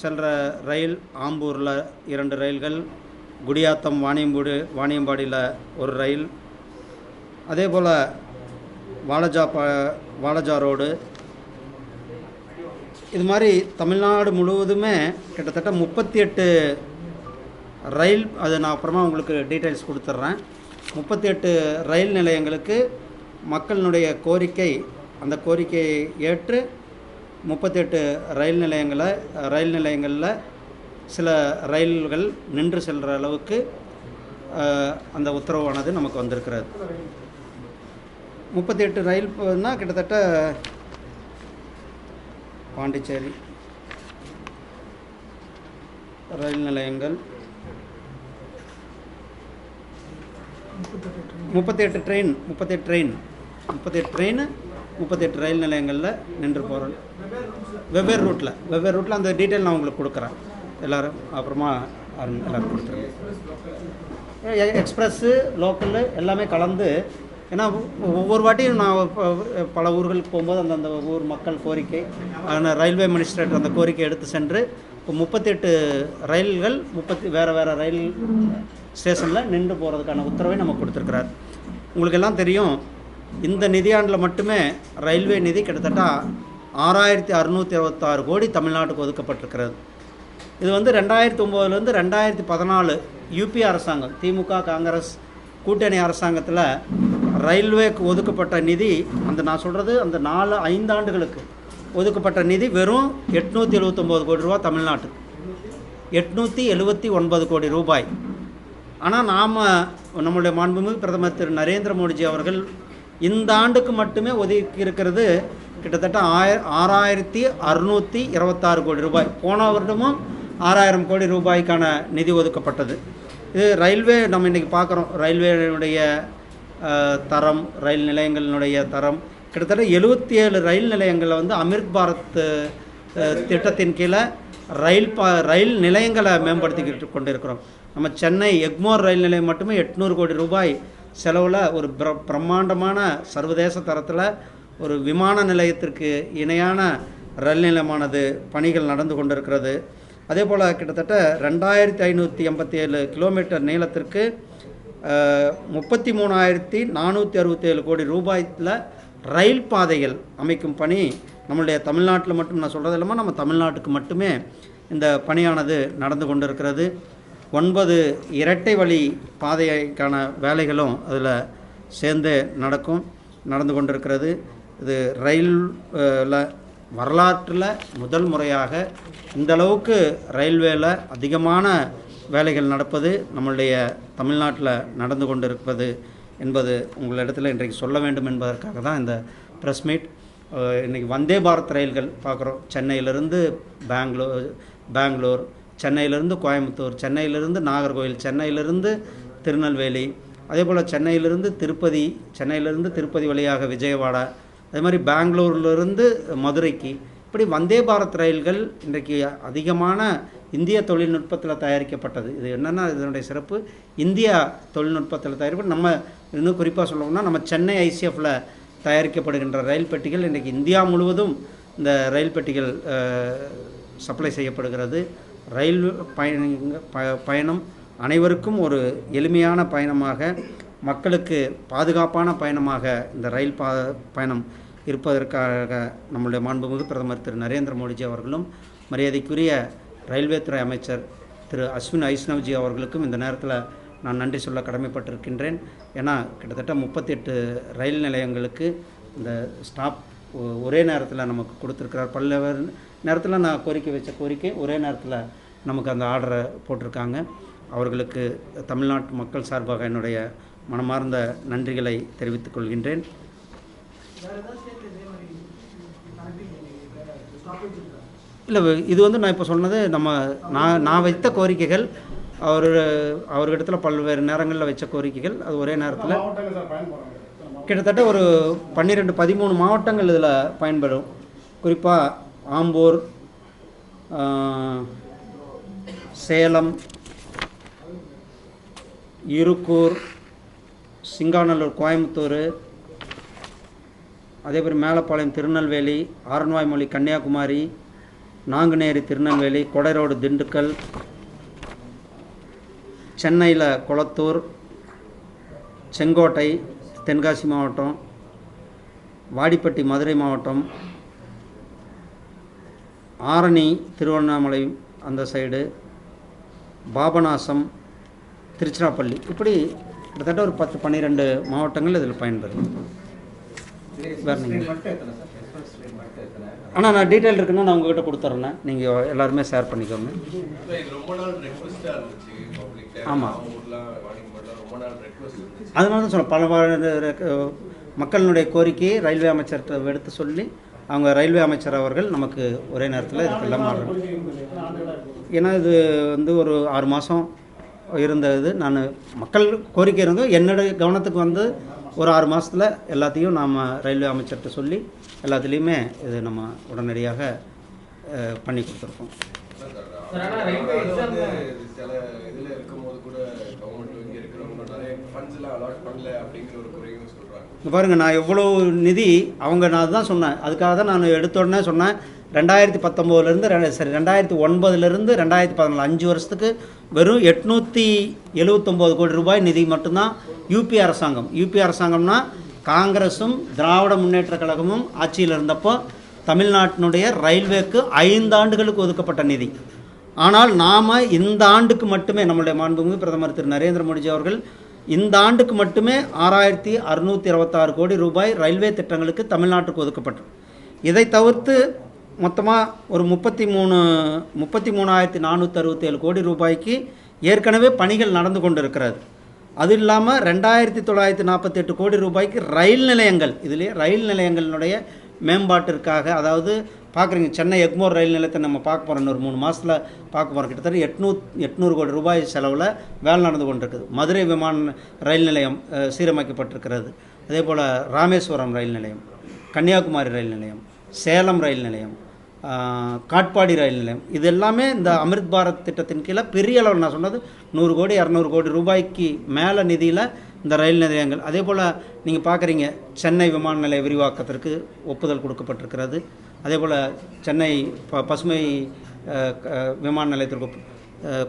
செல்கிற ரயில் ஆம்பூரில் இரண்டு ரயில்கள் குடியாத்தம் வாணியம்பூடு வாணியம்பாடியில் ஒரு ரயில். அதே போல் வாலஜா ப வாலஜா ரோடு. இது மாதிரி தமிழ்நாடு முழுவதுமே கிட்டத்தட்ட முப்பத்தி எட்டு ரயில் அது நான் அப்புறமா உங்களுக்கு டீட்டெயில்ஸ் கொடுத்துட்றேன். முப்பத்தி எட்டு ரயில் நிலையங்களுக்கு மக்களினுடைய கோரிக்கை அந்த கோரிக்கையை ஏற்று முப்பத்தெட்டு ரயில் நிலையங்களை ரயில் நிலையங்களில் சில ரயில்கள் நின்று செல்கிற அளவுக்கு அந்த உத்தரவானது நமக்கு வந்திருக்கிறது. முப்பத்தி எட்டு ரயில்னா கிட்டத்தட்ட பாண்டிச்சேரி ரயில் நிலையங்கள். முப்பத்தெட்டு ட்ரெயின் முப்பத்தெட்டு ட்ரெயின் முப்பத்தெட்டு ட்ரெயின் முப்பத்தெட்டு ரயில் நிலையங்களில் நின்று போகிறோம் வெவ்வேறு ரூட்டில் வெவ்வேறு ரூட்டில் அந்த டீட்டெயில் நான் உங்களுக்கு கொடுக்குறேன். எல்லோரும் அப்புறமா எல்லோரும் கொடுத்துருங்க. எக்ஸ்ப்ரெஸ்ஸு லோக்கலு எல்லாமே கலந்து ஏன்னா ஒவ்வொரு வாட்டியும் நான் பல ஊர்களுக்கு போகும்போது அந்தந்த ஊர் மக்கள் கோரிக்கை ஆனால் ரயில்வே மினிஸ்ட்ரேட் அந்த கோரிக்கை எடுத்து சென்று இப்போ முப்பத்தெட்டு ரயில்கள் முப்பத்தி வேறு வேறு ரயில் ஸ்டேஷனில் நின்று போகிறதுக்கான உத்தரவை நம்ம கொடுத்துருக்குறார். உங்களுக்கு எல்லாம் தெரியும் இந்த நிதியாண்டில் மட்டுமே ரயில்வே நிதி கிட்டத்தட்ட ஆறாயிரத்தி அறுநூற்றி அறுபத்தாறு கோடி தமிழ்நாட்டுக்கு ஒதுக்கப்பட்டிருக்கிறது. இது வந்து ரெண்டாயிரத்தி ஒம்போதுலேருந்து ரெண்டாயிரத்தி பதினாலு யூபி அரசாங்கம் திமுக காங்கிரஸ் கூட்டணி அரசாங்கத்தில் ரயில்வேக்கு ஒதுக்கப்பட்ட நிதி அந்த நான் சொல்கிறது அந்த நாலு ஐந்தாண்டுகளுக்கு ஒதுக்கப்பட்ட நிதி வெறும் எட்நூற்றி எழுபத்தொம்போது கோடி ரூபா தமிழ்நாட்டுக்கு எட்நூற்றி எழுபத்தி ஒன்பது கோடி ரூபாய். ஆனால் நாம் நம்மளுடைய மாண்புமிகு பிரதமர் திரு நரேந்திர மோடிஜி அவர்கள் இந்த ஆண்டுக்கு மட்டுமே ஒதுக்கி இருக்கிறது கிட்டத்தட்ட ஆய ஆறாயிரத்தி அறுநூற்றி இருபத்தாறு கோடி ரூபாய். போன வருடமும் ஆறாயிரம் கோடி ரூபாய்க்கான நிதி ஒதுக்கப்பட்டது. இது ரயில்வே நம்ம இன்றைக்கி பார்க்குறோம். ரயில்வேனுடைய தரம் ரயில் நிலையங்களினுடைய தரம். கிட்டத்தட்ட எழுபத்தி ஏழு ரயில் நிலையங்களில் வந்து அமிர்த் பாரத் திட்டத்தின் கீழே ரயில் பா ரயில் நிலையங்களை மேம்படுத்திக்கிட்டு கொண்டு இருக்கிறோம் நம்ம சென்னை எக்மோர் ரயில் நிலையம் மட்டுமே எட்நூறு கோடி ரூபாய் செலவில் ஒரு பிர பிரம்மாண்டமான சர்வதேச தரத்தில் ஒரு விமான நிலையத்திற்கு இணையான ரயில் நிலையமானது பணிகள் நடந்து கொண்டிருக்கிறது. அதே போல் கிட்டத்தட்ட ரெண்டாயிரத்தி ஐநூற்றி எண்பத்தி ஏழு கிலோமீட்டர் நீளத்திற்கு முப்பத்தி மூணாயிரத்தி நானூற்றி அறுபத்தி ஏழு கோடி ரூபாயில் ரயில் பாதைகள் அமைக்கும் பணி நம்மளுடைய தமிழ்நாட்டில் மட்டும் நான் சொல்கிறது இல்லாமல் நம்ம தமிழ்நாட்டுக்கு மட்டுமே இந்த பணியானது நடந்து கொண்டிருக்கிறது. ஒன்பது இரட்டை வழி பாதைக்கான வேலைகளும் அதில் சேர்ந்து நடக்கும் நடந்து கொண்டிருக்கிறது. இது ரயில் வரலாற்றில் முதல் முறையாக இந்தளவுக்கு ரயில்வேல அதிகமான வேலைகள் நடப்பது நம்மளுடைய தமிழ்நாட்டில் நடந்து கொண்டிருப்பது என்பது உங்களிடத்தில் இன்றைக்கு சொல்ல வேண்டும் என்பதற்காக தான் இந்த ப்ரெஸ் மீட் இன்றைக்கி வந்தே பாரத் ரயில்கள் பார்க்குறோம். சென்னையிலிருந்து பெங்களூர் பெங்களூர் சென்னையிலிருந்து கோயம்புத்தூர் சென்னையிலிருந்து நாகர்கோவில் சென்னையிலிருந்து திருநெல்வேலி அதே போல் சென்னையிலிருந்து திருப்பதி சென்னையிலிருந்து திருப்பதி வழியாக விஜயவாடா அதே மாதிரி பெங்களூர்லேருந்து மதுரைக்கு. இப்படி வந்தே பாரத் ரயில்கள் இன்றைக்கு அதிகமான இந்திய தொழில்நுட்பத்தில் தயாரிக்கப்பட்டது. இது என்னென்னா இதனுடைய சிறப்பு. இந்தியா தொழில்நுட்பத்தில் தயாரிப்பு. நம்ம இன்னும் குறிப்பாக சொல்லணும்னா நம்ம சென்னை ஐசிஎஃப்பில் தயாரிக்கப்படுகின்ற ரயில் பெட்டிகள் இன்றைக்கி இந்தியா முழுவதும் இந்த ரயில் பெட்டிகள் சப்ளை செய்யப்படுகிறது. ரயில் பயண ப- பயணம் அனைவருக்கும் ஒரு எளிமையான பயணமாக மக்களுக்கு பாதுகாப்பான பயணமாக இந்த ரயில் பா பயணம் இருப்பதற்காக நம்முடைய மாண்புமிகு பிரதமர் திரு. நரேந்திர மோடிஜி அவர்களும் மரியாதைக்குரிய ரயில்வே துறை அமைச்சர் திரு. அஸ்வின் ஐஷ்ணவ்ஜி அவர்களுக்கும் இந்த நேரத்தில் நான் நன்றி சொல்ல கடமைப்பட்டிருக்கின்றேன். ஏன்னா கிட்டத்தட்ட முப்பத்தெட்டு ரயில் நிலையங்களுக்கு இந்த ஸ்டாப் ஒரே நேரத்தில் நமக்கு கொடுத்துருக்கிறார். பல்வேறு நேரத்தில் நான் கோரிக்கை வச்ச கோரிக்கை ஒரே நேரத்தில் நமக்கு அந்த ஆர்டரை போட்டிருக்காங்க. அவர்களுக்கு தமிழ்நாட்டு மக்கள் சார்பாக என்னுடைய மனமார்ந்த நன்றிகளை தெரிவித்துக் கொள்கின்றேன். இல்லை இது வந்து நான் இப்போ சொன்னது நம்ம நான் நான் வைத்த கோரிக்கைகள் அவர் அவர்கிட்ட பல்வேறு நேரங்களில் வச்ச கோரிக்கைகள் அது ஒரே நேரத்தில் கிட்டத்தட்ட ஒரு பன்னிரெண்டு பதிமூணு மாவட்டங்கள் இதில் பயன்படும். குறிப்பாக ஆம்பூர் சேலம் இருக்கூர் சிங்காநல்லூர் கோயம்புத்தூர் அதே மாதிரி மேலப்பாளையம் திருநெல்வேலி ஆரன்வாய்மொழி கன்னியாகுமரி நாங்குநேரி திருநெல்வேலி கொடைரோடு திண்டுக்கல் சென்னையில் கொளத்தூர் செங்கோட்டை தென்காசி மாவட்டம் வாடிப்பட்டி மதுரை மாவட்டம் ஆரணி திருவண்ணாமலை அந்த சைடு பாபநாசம் திருச்சிராப்பள்ளி. இப்படி கிட்டத்தட்ட ஒரு பத்து பன்னிரெண்டு மாவட்டங்கள் இதில் பயன்பெறும் ஆனால் நான் டீட்டெயில் இருக்குன்னா நான் உங்ககிட்ட கொடுத்துட்றேன் நீங்கள் எல்லாருமே ஷேர் பண்ணிக்கோங்க. இல்ல, அதனால தான் சொல்ல பல மக்களினுடைய கோரிக்கையை ரயில்வே அமைச்சர்கிட்ட எடுத்து சொல்லி அவங்க ரயில்வே அமைச்சர் அவர்கள் நமக்கு ஒரே நேரத்தில் இதுக்கெல்லாம் மாறுறோம். ஏன்னா இது வந்து ஒரு ஆறு மாதம் இருந்த இது. நான் மக்கள் கோரிக்கை இருந்தும் என்னுடைய கவனத்துக்கு வந்து ஒரு ஆறு மாதத்தில் எல்லாத்தையும் நாம் ரயில்வே அமைச்சர்கிட்ட சொல்லி எல்லாத்துலேயுமே இது நம்ம உடனடியாக பண்ணி கொடுத்துருக்கோம். சில இதுல இருக்கும்போது கூட கவர்மெண்ட் நிறைய அலாட் பண்ணல அப்படிங்கிற ஒரு குறையும் பாருங்க நான் எவ்வளோ நிதி அவங்க நான் தான் சொன்னேன். அதுக்காக தான் நான் எடுத்த உடனே சொன்னேன் ரெண்டாயிரத்தி பத்தொம்போதுலேருந்து சரி ரெண்டாயிரத்தி ஒன்பதுலேருந்து ரெண்டாயிரத்தி பதினாலு அஞ்சு வருஷத்துக்கு வெறும் எட்நூற்றி எழுவத்தொம்போது கோடி ரூபாய் நிதி மட்டும்தான் யூபி அரசாங்கம். யூபி அரசாங்கம்னா காங்கிரஸும் திராவிட முன்னேற்ற கழகமும் ஆட்சியில் இருந்தப்போ தமிழ்நாட்டினுடைய ரயில்வேக்கு ஐந்து ஆண்டுகளுக்கு ஒதுக்கப்பட்ட நிதி. ஆனால் நாம் இந்த ஆண்டுக்கு மட்டுமே நம்மளுடைய மாண்புமிகு பிரதமர் திரு நரேந்திர மோடிஜி அவர்கள் இந்த ஆண்டுக்கு மட்டுமே ஆறாயிரத்தி அறுநூற்றி இருபத்தாறு கோடி ரூபாய் ரயில்வே திட்டங்களுக்கு தமிழ்நாட்டுக்கு ஒதுக்கப்பட்டது. இதை தவிர்த்து மொத்தமாக ஒரு முப்பத்தி மூணு முப்பத்தி மூணாயிரத்தி நானூற்றி அறுபத்தேழு கோடி ரூபாய்க்கு ஏற்கனவே பணிகள் நடந்து கொண்டு இருக்கிறது அது இல்லாமல் ரெண்டாயிரத்தி தொள்ளாயிரத்தி நாற்பத்தெட்டு கோடி ரூபாய்க்கு ரயில் நிலையங்கள் இதுலேயே ரயில் நிலையங்களினுடைய மேம்பாட்டிற்காக அதாவது பார்க்குறீங்க சென்னை எக்மோர் ரயில் நிலையத்தை நம்ம பார்க்க போகிறோம் இன்னொரு மூணு மாதத்தில் பார்க்க போகிறோம் கிட்டத்தட்ட எட்நூத் எட்நூறு கோடி ரூபாய் செலவில் வேலை நடந்து கொண்டிருக்குது. மதுரை விமான ரயில் நிலையம் சீரமைக்கப்பட்டிருக்கிறது. அதே போல் ராமேஸ்வரம் ரயில் நிலையம் கன்னியாகுமரி ரயில் நிலையம் சேலம் ரயில் நிலையம் காட்பாடி ரயில் நிலையம். இது எல்லாமே இந்த அமிர்த் பாரத் திட்டத்தின் கீழே பெரிய அளவில் நான் சொன்னது நூறு கோடி இரநூறு கோடி ரூபாய்க்கு மேலே நிதியில் இந்த ரயில் நிலையங்கள். அதே போல் நீங்கள் பார்க்குறீங்க சென்னை விமான நிலைய விரிவாக்கத்திற்கு ஒப்புதல் கொடுக்கப்பட்டிருக்கிறது. அதே போல் சென்னை ப பசுமை விமான நிலையத்திற்கு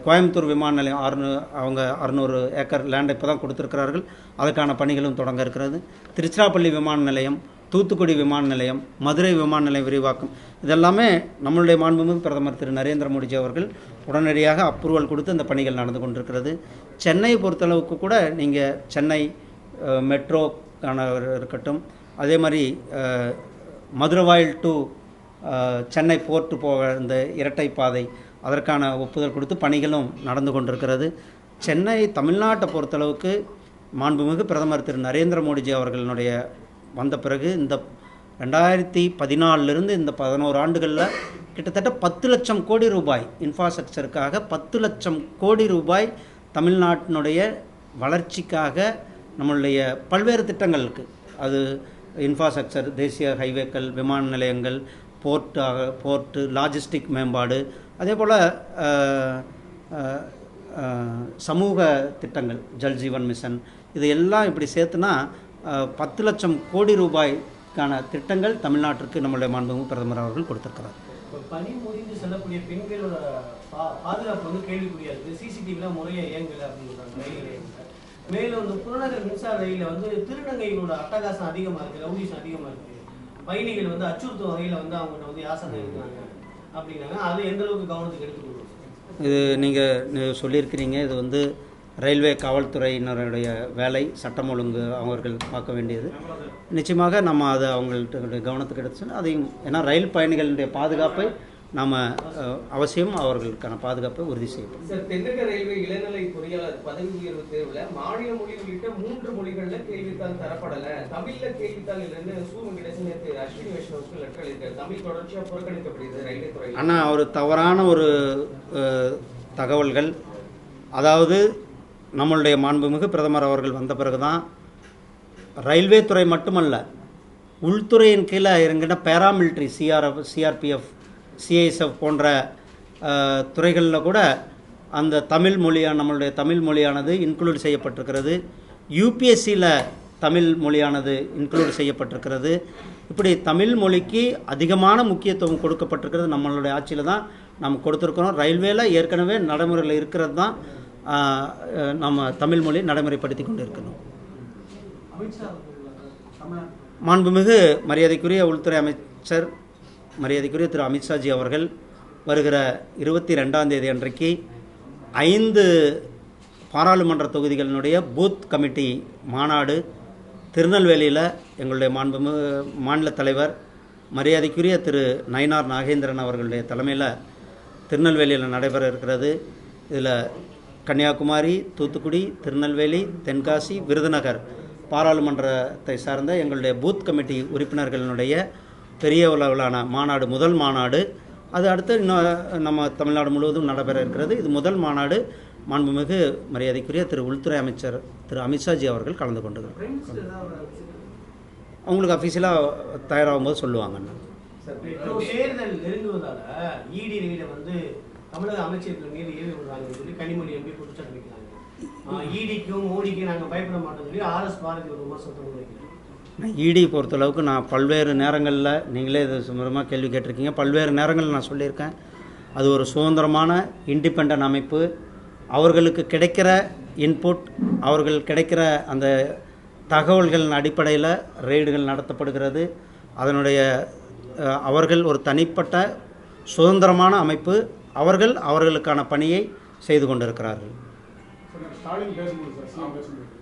கோயம்புத்தூர் விமான நிலையம் அறுநூ அவங்க அறுநூறு ஏக்கர் லேண்டை இப்போ தான் கொடுத்துருக்கிறார்கள். அதற்கான பணிகளும் தொடங்க இருக்கிறது. திருச்சிராப்பள்ளி விமான நிலையம் தூத்துக்குடி விமான நிலையம் மதுரை விமான நிலையம் விரிவாக்கம் இதெல்லாமே நம்மளுடைய மாண்புமிகு பிரதமர் திரு. நரேந்திர மோடிஜி அவர்கள் உடனடியாக அப்ரூவல் கொடுத்து அந்த பணிகள் நடந்து கொண்டிருக்கிறது. சென்னையை பொறுத்தளவுக்கு கூட நீங்கள் சென்னை மெட்ரோக்கான இருக்கட்டும் அதே மாதிரி மதுரவாயில் டு சென்னை போர்ட்டு போக இந்த இரட்டை பாதை அதற்கான ஒப்புதல் கொடுத்து பணிகளும் நடந்து கொண்டிருக்கிறது. சென்னை தமிழ்நாட்டை பொறுத்தளவுக்கு மாண்புமிகு பிரதமர் திரு நரேந்திர மோடிஜி அவர்களினுடைய வந்த பிறகு இந்த ரெண்டாயிரத்தி பதினாலிருந்து இந்த பதினோரு ஆண்டுகளில் கிட்டத்தட்ட பத்து லட்சம் கோடி ரூபாய் இன்ஃப்ராஸ்ட்ரக்சருக்காக பத்து லட்சம் கோடி ரூபாய் தமிழ்நாட்டினுடைய வளர்ச்சிக்காக நம்மளுடைய பல்வேறு திட்டங்களுக்கு அது இன்ஃப்ராஸ்ட்ரக்சர் தேசிய ஹைவேக்கள் விமான நிலையங்கள் போர்ட்டாக போர்ட்டு லாஜிஸ்டிக் மேம்பாடு அதே போல் சமூக திட்டங்கள் ஜல் ஜீவன் மிஷன் இது எல்லாம் இப்படி சேர்த்துனா பத்து லட்சம் கோடி ரூபாய்க்கான திட்டங்கள் தமிழ்நாட்டிற்கு நம்மளுடைய மாண்புமிகு பிரதமர் அவர்கள் கொடுத்திருக்கிறார். பணி முடிந்து செல்லக்கூடிய பெண்களோட பாதுகாப்பு வந்து கேள்விக்குறியா இருக்கு சிசிடிவிலாம் முறையாக இயங்கல அப்படின்னு ரயில் மேலும் இந்த புறநகர் மின்சார ரயிலில் வந்து திருநங்கைகளோட அட்டகாசம் அதிகமாக இருக்குது ரவுடிஷன் அதிகமாக இருக்குது பயணிகள் வந்து அச்சுறுத்தும் வகையில வந்து அவங்ககிட்ட வந்து யாசனை இருக்காங்க அப்படின்னாங்க. அது எந்த அளவுக்கு கவனத்துக்கு எடுத்துக்கணும் இது நீங்கள் சொல்லியிருக்கிறீங்க. இது வந்து ரயில்வே காவல்துறையினருடைய வேலை சட்டம் ஒழுங்கு அவர்கள் பார்க்க வேண்டியது. நிச்சயமாக நம்ம அதை அவங்கள்ட்ட கவனத்துக்கு எடுத்து அதையும் ஏன்னா ரயில் பயணிகளுடைய பாதுகாப்பை நாம் அவசியம் அவர்களுக்கான பாதுகாப்பை உறுதி செய்யணும் சார் தென்னக ரயில்வே இளநிலை பொறியாளர் பதவி உயர்வு தேர்வுல மாநில மொழி உள்ளிட்ட மூன்று மொழிகள்ல கேள்வித்தாள் தரப்படல. தமிழ்ல கேள்வித்தாள் இல்லைன்னு சு வெங்கடேசன் நேற்று அஸ்வினி வைஷ்ணவுக்கு லெட்டர் தமிழ் தொடர்ச்சியா புறக்கணிக்கப்படுகிறது ரயில்வே துறையில். ஆனால் ஒரு தவறான ஒரு தகவல்கள் அதாவது நம்மளுடைய மாண்புமிகு பிரதமர் அவர்கள் வந்த பிறகு தான் ரயில்வே துறை மட்டுமல்ல உள்துறையின் கீழே இருக்கின்ற பேராமிலிட்ரி சிஆர்எஃப் சிஆர்பிஎஃப் சிஐஎஸ்எஃப் போன்ற துறைகளில் கூட அந்த தமிழ் மொழியான நம்மளுடைய தமிழ் மொழியானது இன்க்ளூட் செய்யப்பட்டிருக்கிறது. யூபிஎஸ்சியில் தமிழ் மொழியானது இன்க்ளூட் செய்யப்பட்டிருக்கிறது. இப்படி தமிழ் மொழிக்கு அதிகமான முக்கியத்துவம் கொடுக்கப்பட்டிருக்கிறது நம்மளுடைய ஆட்சியில் தான் நம்ம கொடுத்துருக்குறோம். ரயில்வேல ஏற்கனவே நடைமுறையில் இருக்கிறது தான் நம்ம தமிழ் மொழி நடைமுறைப்படுத்தி கொண்டு தமிழ்நாட்டு மாண்புமிகு மரியாதைக்குரிய உள்துறை அமைச்சர் மரியாதைக்குரிய திரு அமித்ஷாஜி அவர்கள் வருகிற இருபத்தி ரெண்டாம் தேதி அன்றைக்கு ஐந்து பாராளுமன்ற தொகுதிகளினுடைய பூத் கமிட்டி மாநாடு திருநெல்வேலியில் எங்களுடைய மாண்பு மாநில தலைவர் மரியாதைக்குரிய திரு நயினார் நாகேந்திரன் அவர்களுடைய தலைமையில் திருநெல்வேலியில் நடைபெற இருக்கிறது. இதில் கன்னியாகுமரி தூத்துக்குடி திருநெல்வேலி தென்காசி விருதுநகர் பாராளுமன்றத்தை சார்ந்த எங்களுடைய பூத் கமிட்டி உறுப்பினர்களினுடைய பெரிய அளவிலான மாநாடு முதல் மாநாடு. அது அடுத்து இன்னும் நம்ம தமிழ்நாடு முழுவதும் நடைபெற இருக்கிறது. இது முதல் மாநாடு. மாண்புமிகு மரியாதைக்குரிய திரு உள்துறை அமைச்சர் திரு அமித்ஷாஜி அவர்கள் கலந்து கொண்டுகிறார் அவங்களுக்கு அஃபீஷியலாக தயாராகும் போது சொல்லுவாங்கண்ணா இப்போ தேர்தல் நெருங்குவதால இடி ரயில வந்து தமிழக அமைச்சர்கள் மீது ஏவி விடுறாங்கன்னு சொல்லி கனிமொழி எம்பி குற்றச்சாட்டு வைக்கிறாங்க. இடிக்கும் மோடிக்கும் நாங்க பயப்பட மாட்டோம்னு சொல்லி ஆர் எஸ் பாரதி ஒரு விமர்சனத்தை நான் இடி பொறுத்தளவுக்கு நான் பல்வேறு நேரங்களில் நீங்களே இது சுமரமாக கேள்வி கேட்டிருக்கீங்க. பல்வேறு நேரங்களில் நான் சொல்லியிருக்கேன். அது ஒரு சுதந்திரமான இண்டிபெண்ட் அமைப்பு. அவர்களுக்கு கிடைக்கிற இன்புட் அவர்கள் கிடைக்கிற அந்த தகவல்களின் அடிப்படையில் ரெய்டுகள் நடத்தப்படுகிறது. அதனுடைய அவர்கள் ஒரு தனிப்பட்ட சுதந்திரமான அமைப்பு. அவர்கள் அவர்களுக்கான பணியை செய்து கொண்டிருக்கிறார்கள். ஸ்டாலின் பேசும்போது சார் பேசும்போது.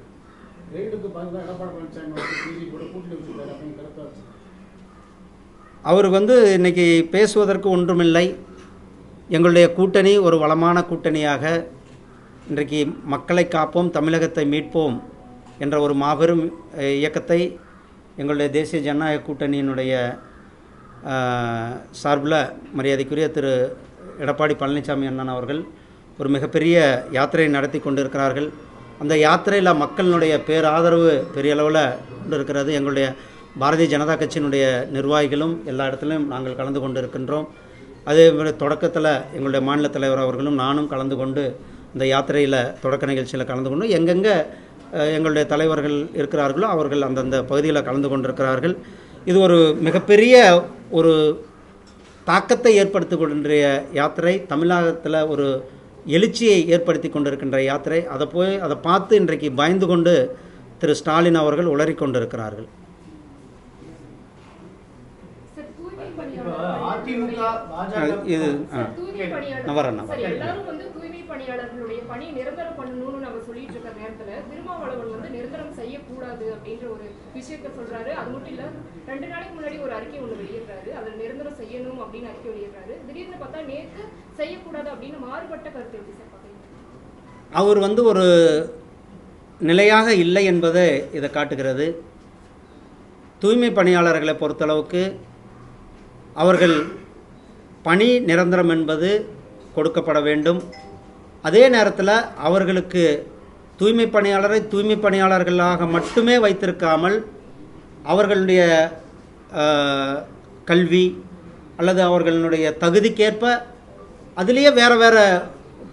ரெய்டுக்கு பார்த்தா எடப்பாடி பழனிசாமி கூட கூட்டணி வச்சுருக்காரு அப்படின்னு அவர் வந்து இன்னைக்கு பேசுவதற்கு ஒன்றுமில்லை. எங்களுடைய கூட்டணி ஒரு வளமான கூட்டணியாக இன்றைக்கு மக்களை காப்போம் தமிழகத்தை மீட்போம் என்ற ஒரு மாபெரும் இயக்கத்தை எங்களுடைய தேசிய ஜனநாயக கூட்டணியினுடைய சார்பில் மரியாதைக்குரிய திரு எடப்பாடி பழனிசாமி அண்ணன் அவர்கள் ஒரு மிகப்பெரிய யாத்திரை நடத்தி கொண்டிருக்கிறார்கள். அந்த யாத்திரையில் மக்களினுடைய பேராதரவு பெரிய அளவில் கொண்டு இருக்கிறது. எங்களுடைய பாரதிய ஜனதா கட்சியினுடைய நிர்வாகிகளும் எல்லா இடத்துலையும் நாங்கள் கலந்து கொண்டு இருக்கின்றோம் அதே மாதிரி தொடக்கத்தில் எங்களுடைய மாநில தலைவர் அவர்களும் நானும் கலந்து கொண்டு இந்த யாத்திரையில் தொடக்க நிகழ்ச்சியில் கலந்து கொண்டு எங்கெங்கே எங்களுடைய தலைவர்கள் இருக்கிறார்களோ அவர்கள் அந்தந்த பகுதியில் கலந்து கொண்டிருக்கிறார்கள். இது ஒரு மிகப்பெரிய ஒரு தாக்கத்தை ஏற்படுத்திக் யாத்திரை. தமிழகத்தில் ஒரு எழுச்சியை ஏற்படுத்தி கொண்டிருக்கின்ற யாத்திரை அதை போய் அதை பார்த்து இன்றைக்கு பயந்து கொண்டு திரு ஸ்டாலின் அவர்கள் உளறிக் கொண்டிருக்கிறார்கள் சார், தூய்மை இப்போ பணியாளர்கள் அதிமுக பாஜக இது ஆ. சார், பணியாளர்களுடைய பணி நிரந்தரம் பண்ணணும்னு நம்ம சொல்லிட்டு இருக்க நேரத்துல திருமாவளவன் வந்து நிரந்தரம் செய்யக்கூடாது அப்படின்ற ஒரு விஷயத்த சொல்றாரு. அது மட்டும் இல்ல ரெண்டு நாளைக்கு முன்னாடி ஒரு அறிக்கை ஒண்ணு வெளியிடுறாரு. அதுல நிரந்தரம் செய்யணும் அப்படின்னு அறிக்கை வெளியிடுறாரு. திடீர்னு பார்த்தா நேற்று செய்யக்கூடாது அப்படின்னு மாறுபட்ட கருத்து எப்படி சார் அவர் வந்து ஒரு நிலையாக இல்லை என்பதை இதை காட்டுகிறது. தூய்மை பணியாளர்களை பொறுத்தளவுக்கு அவர்கள் பணி நிரந்தரம் என்பது கொடுக்கப்பட வேண்டும். அதே நேரத்தில் அவர்களுக்கு தூய்மை பணியாளரை தூய்மை பணியாளர்களாக மட்டுமே வைத்திருக்காமல் அவர்களுடைய கல்வி அல்லது அவர்களுடைய தகுதிக்கேற்ப அதுலேயே வேறு வேறு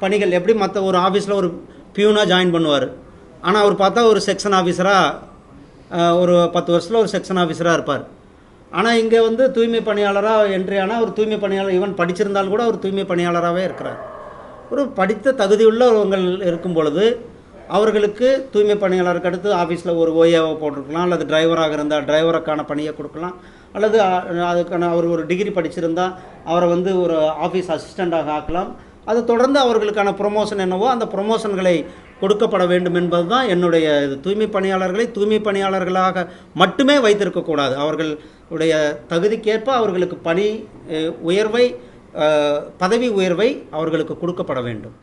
பணிகள் எப்படி மற்ற ஒரு ஆஃபீஸில் ஒரு பியூனாக ஜாயின் பண்ணுவார். ஆனால் அவர் பார்த்தா ஒரு செக்ஷன் ஆஃபீஸராக ஒரு பத்து வருஷத்தில் ஒரு செக்ஷன் ஆஃபீஸராக இருப்பார். ஆனால் இங்கே வந்து தூய்மை பணியாளராக என்ட்ரி ஆனால் ஒரு தூய்மை பணியாளர் ஈவன் படிச்சிருந்தால் கூட ஒரு தூய்மை பணியாளராகவே இருக்கிறார். ஒரு படித்த தகுதியுள்ளவங்கள் இருக்கும் பொழுது அவர்களுக்கு தூய்மை பணியாளருக்கு அடுத்து ஆஃபீஸில் ஒரு ஓஏவை போட்டிருக்கலாம் அல்லது டிரைவராக இருந்தால் டிரைவருக்கான பணியை கொடுக்கலாம் அல்லது அதுக்கான அவர் ஒரு டிகிரி படிச்சிருந்தால் அவரை வந்து ஒரு ஆஃபீஸ் அசிஸ்டண்ட்டாக ஆக்கலாம். அதை தொடர்ந்து அவர்களுக்கான ப்ரொமோஷன் என்னவோ அந்த ப்ரொமோஷன்களை கொடுக்கப்பட வேண்டும் என்பது தான் என்னுடைய இது. தூய்மை பணியாளர்களை தூய்மை பணியாளர்களாக மட்டுமே வைத்திருக்கக்கூடாது. அவர்களுடைய தகுதிக்கேற்ப அவர்களுக்கு பணி உயர்வை பதவி உயர்வை அவர்களுக்கு கொடுக்கப்பட வேண்டும்.